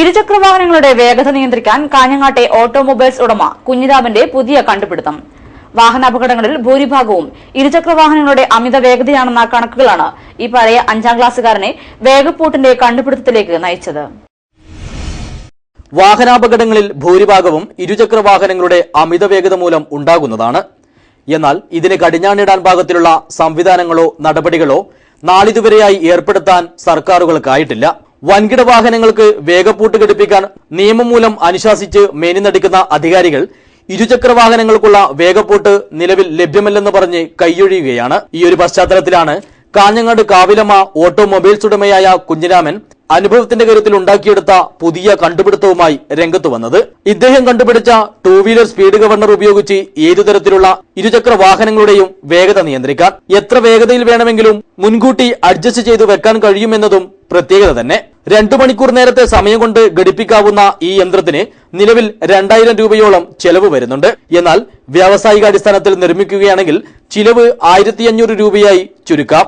ഇരുചക്രവാഹനങ്ങളുടെ വേഗത നിയന്ത്രിക്കാൻ കാഞ്ഞങ്ങാട്ടെ ഓട്ടോമൊബൈൽസ് ഉടമ കുഞ്ഞിരാമന്റെ പുതിയ കണ്ടുപിടുത്തം. വാഹനാപകടങ്ങളിൽ ഭൂരിഭാഗവും ഇരുചക്രവാഹനങ്ങളുടെ അമിത വേഗതയാണെന്ന കണക്കുകളാണ് ഈ പഴയ അഞ്ചാം ക്ലാസ്സുകാരനെ വേഗപ്പൂട്ടിന്റെ കണ്ടുപിടുത്തത്തിലേക്ക് നയിച്ചത്. വാഹനാപകടങ്ങളിൽ ഭൂരിഭാഗവും ഇരുചക്ര വാഹനങ്ങളുടെ അമിത വേഗത മൂലം ഉണ്ടാകുന്നതാണ്. എന്നാൽ ഇതിന് കടിഞ്ഞാണിടാൻ പാകത്തിലുള്ള സംവിധാനങ്ങളോ നടപടികളോ നാളിതുവരെയായി ഏർപ്പെടുത്താൻ സർക്കാരുകൾക്കായിട്ടില്ല വൻകിട വാഹനങ്ങൾക്ക് വേഗപ്പൂട്ട് ഘടിപ്പിക്കാൻ നിയമം മൂലം അനുശാസിച്ച് മേനിനടിക്കുന്ന അധികാരികൾ ഇരുചക്ര വാഹനങ്ങൾക്കുള്ള വേഗപ്പൂട്ട് നിലവിൽ ലഭ്യമല്ലെന്ന് പറഞ്ഞ് കൈയൊഴിയുകയാണ്. ഈ ഒരു പശ്ചാത്തലത്തിലാണ് കാഞ്ഞങ്ങാട് കാവിലമ്മ ഓട്ടോമൊബൈൽസ് ഉടമയായ കുഞ്ഞിരാമൻ അനുഭവത്തിന്റെ കാര്യത്തിൽ ഉണ്ടാക്കിയെടുത്ത പുതിയ കണ്ടുപിടുത്തവുമായി രംഗത്ത് വന്നത്. ഇദ്ദേഹം കണ്ടുപിടിച്ച ടൂ വീലർ സ്പീഡ് ഗവർണർ ഉപയോഗിച്ച് ഏതു തരത്തിലുള്ള ഇരുചക്ര വാഹനങ്ങളുടെയും വേഗത നിയന്ത്രിക്കാൻ എത്ര വേഗതയിൽ വേണമെങ്കിലും മുൻകൂട്ടി അഡ്ജസ്റ്റ് ചെയ്തു വെക്കാൻ കഴിയുമെന്നതും പ്രത്യേകത തന്നെ. രണ്ടു മണിക്കൂർ നേരത്തെ സമയം കൊണ്ട് ഘടിപ്പിക്കാവുന്ന ഈ യന്ത്രത്തിന് നിലവിൽ രണ്ടായിരം രൂപയോളം ചെലവ് വരുന്നുണ്ട്. എന്നാൽ വ്യാവസായിക അടിസ്ഥാനത്തിൽ നിർമ്മിക്കുകയാണെങ്കിൽ ചിലവ് ആയിരത്തി രൂപയായി ചുരുക്കാം.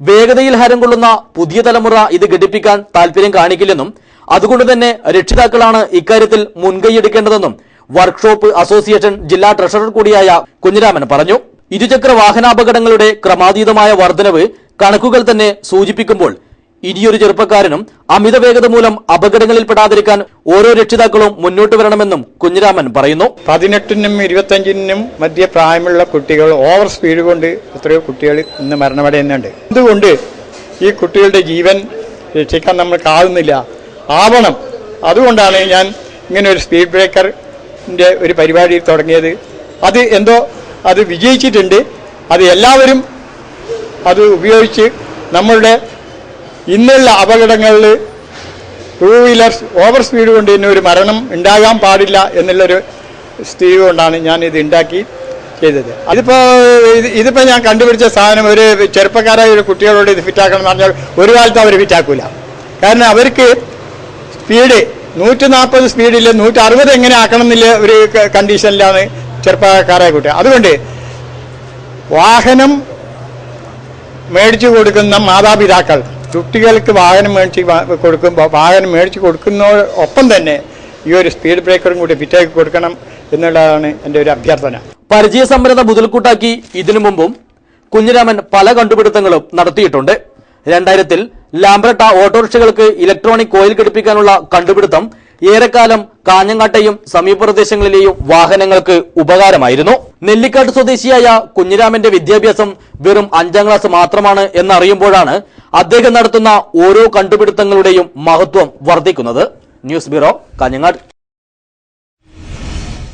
വേഗതയിൽ ഹരം കൊള്ളുന്ന പുതിയ തലമുറ ഇത് ഘടിപ്പിക്കാൻ താല്പര്യം കാണിക്കില്ലെന്നും അതുകൊണ്ട് തന്നെ രക്ഷിതാക്കളാണ് ഇക്കാര്യത്തിൽ മുൻകൈയെടുക്കേണ്ടതെന്നും വർക്ക്ഷോപ്പ് അസോസിയേഷൻ ജില്ലാ ട്രഷറർ കൂടിയായ കുഞ്ഞിരാമൻ പറഞ്ഞു. ഇരുചക്ര വാഹനാപകടങ്ങളുടെ ക്രമാതീതമായ വർധനവ് കണക്കുകൾ തന്നെ സൂചിപ്പിക്കുമ്പോൾ ഇനിയൊരു ചെറുപ്പക്കാരനും അമിത വേഗത മൂലം അപകടങ്ങളിൽപ്പെടാതിരിക്കാൻ ഓരോ രക്ഷിതാക്കളും മുന്നോട്ട് വരണമെന്നും കുഞ്ഞിരാമൻ പറയുന്നു. പതിനെട്ടിനും ഇരുപത്തഞ്ചിനും മധ്യ പ്രായമുള്ള കുട്ടികൾ ഓവർ സ്പീഡ് കൊണ്ട് എത്രയോ കുട്ടികൾ ഇന്ന് മരണമടയുന്നുണ്ട്. എന്തുകൊണ്ട് ഈ കുട്ടികളുടെ ജീവൻ രക്ഷിക്കാൻ നമ്മൾക്കാവുന്നില്ല ആവണം. അതുകൊണ്ടാണ് ഞാൻ ഇങ്ങനെ ഒരു സ്പീഡ് ബ്രേക്കറിന്റെ ഒരു പരിപാടി തുടങ്ങിയത്. അത് എന്തോ അത് വിജയിച്ചിട്ടുണ്ട്. അത് എല്ലാവരും അത് ഉപയോഗിച്ച് നമ്മളുടെ ഇന്നുള്ള അപകടങ്ങളിൽ ടൂ വീലേഴ്സ് ഓവർ സ്പീഡ് കൊണ്ട് തന്നെ ഒരു മരണം ഉണ്ടാകാൻ പാടില്ല എന്നുള്ളൊരു സ്ഥിതി കൊണ്ടാണ് ഞാൻ ഇത് ഉണ്ടാക്കി ചെയ്തത്. അതിപ്പോ ഇതിപ്പോൾ ഇതിപ്പോ ഞാൻ കണ്ടുപിടിച്ച സാധനം ഒരു ചെറുപ്പക്കാരായ ഒരു കുട്ടികളോട് ഇത് ഫിറ്റാക്കണം എന്ന് പറഞ്ഞാൽ ഒരു കാലത്ത് അവർ ഫിറ്റാക്കൂല കാരണം അവർക്ക് സ്പീഡ് നൂറ്റി നാൽപ്പത് സ്പീഡിൽ നൂറ്റി അറുപത് എങ്ങനെ ആക്കണം എന്നുള്ള ഒരു കണ്ടീഷനിലാണ് ചെറുപ്പക്കാരായ കുട്ടി അതുകൊണ്ട് വാഹനം മേടിച്ചു കൊടുക്കുന്ന മാതാപിതാക്കൾ കുട്ടികൾക്ക് വാഹനം മേടിച്ച് കൊടുക്കുമ്പോൾ വാഹനം മേടിച്ച് കൊടുക്കുന്ന ഒപ്പം തന്നെ ഈ ഒരു സ്പീഡ് ബ്രേക്കറും കൂടി ഫിറ്റാക്കി കൊടുക്കണം എന്നുള്ളതാണ് എന്റെ ഒരു അഭ്യർത്ഥന. പരിചയസമ്പന്നത മുതൽക്കൂട്ടാക്കി ഇതിനു മുമ്പും കുഞ്ഞിരാമൻ പല കണ്ടുപിടുത്തങ്ങളും നടത്തിയിട്ടുണ്ട്. രണ്ടായിരത്തിൽ ലാംബ്രട്ട ഓട്ടോറിക്ഷകൾക്ക് ഇലക്ട്രോണിക് കോയിൽ ഘടിപ്പിക്കാനുള്ള കണ്ടുപിടുത്തം ഏറെക്കാലം കാഞ്ഞങ്ങാട്ടെയും സമീപപ്രദേശങ്ങളിലെയും വാഹനങ്ങൾക്ക് ഉപകാരമായിരുന്നു. നെല്ലിക്കാട്ട് സ്വദേശിയായ കുഞ്ഞിരാമന്റെ വിദ്യാഭ്യാസം വെറും അഞ്ചാം ക്ലാസ് മാത്രമാണ് എന്നറിയുമ്പോഴാണ് അദ്ദേഹം നടത്തുന്ന ഓരോ കണ്ടുപിടുത്തങ്ങളുടെയും മഹത്വം വർദ്ധിക്കുന്നത്. News bureau Kanhangad.